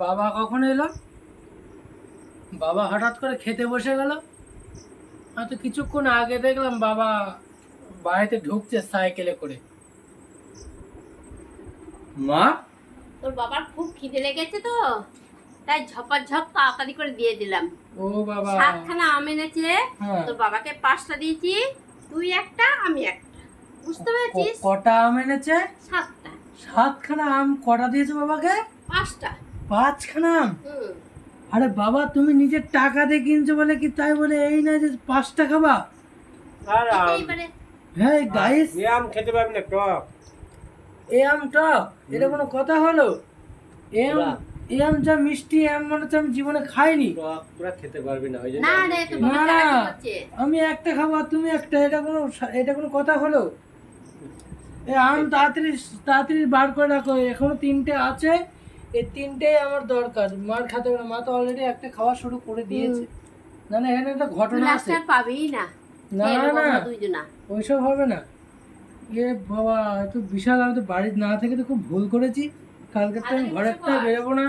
বাবা কখন এলো? বাবা হঠাৎ করে খেতে বসে গেল। হয়তো কিছুক্ষণ আগে দেখলাম বাবা বাড়িতে ঢুকছে সাইকেলে করে। মা? তোর বাবার খুব খিদে লেগেছে তো তাই ঝপাঝপ তাড়াতাড়ি করে দিয়ে দিলাম। ও বাবা। সাতখানা আম এনেছে হ্যাঁ। তোর বাবাকে পাঁচটা দিয়েছি তুই একটা আমি একটা। বুঝতে পেরেছিস? কটা আম এনেছে? সাতটা। সাতখানা আম কটা দিয়েছে বাবাকে? পাঁচটা। পাঁচখানা? আম আরে বাবা তুমি নিজের টাকা দিয়ে কিনছো বলে কি তাই বলে? এই না যে পাঁচটা খাবা? আর আম এইবারে হ্যাঁ গাইস এ আম খেতে পারবি না টক। এ আম টক? এটা কোনো কথা হলো? এ আম আম যা মিষ্টি আম মনে হচ্ছে আমি জীবনে খাইনি। পুরা খেতে পারবি না ওই জন্য না আমি না। একটা খাব আর তুমি একটা এটা কোনো এটা কোনো কথা হলো? এ আম তাড়াতাড়ি তাড়াতাড়ি বার করে রাখো এখনও তিনটে আছে। এই তিনটেই আমার দরকার। মার খেতে হবে না। মা তো অলরেডি একটা খাওয়া শুরু করে দিয়েছে। না না এখানে একটা ঘটনা আছে। পাবেই না। না না দুইজনা। ওইসব হবে না। এ বাবা এত বিশাল আমি তো বাড়ির না থেকে তো খুব ভুল করেছি। কালকে তো আমি ঘরে ঘরের থেকে বেরোবো না।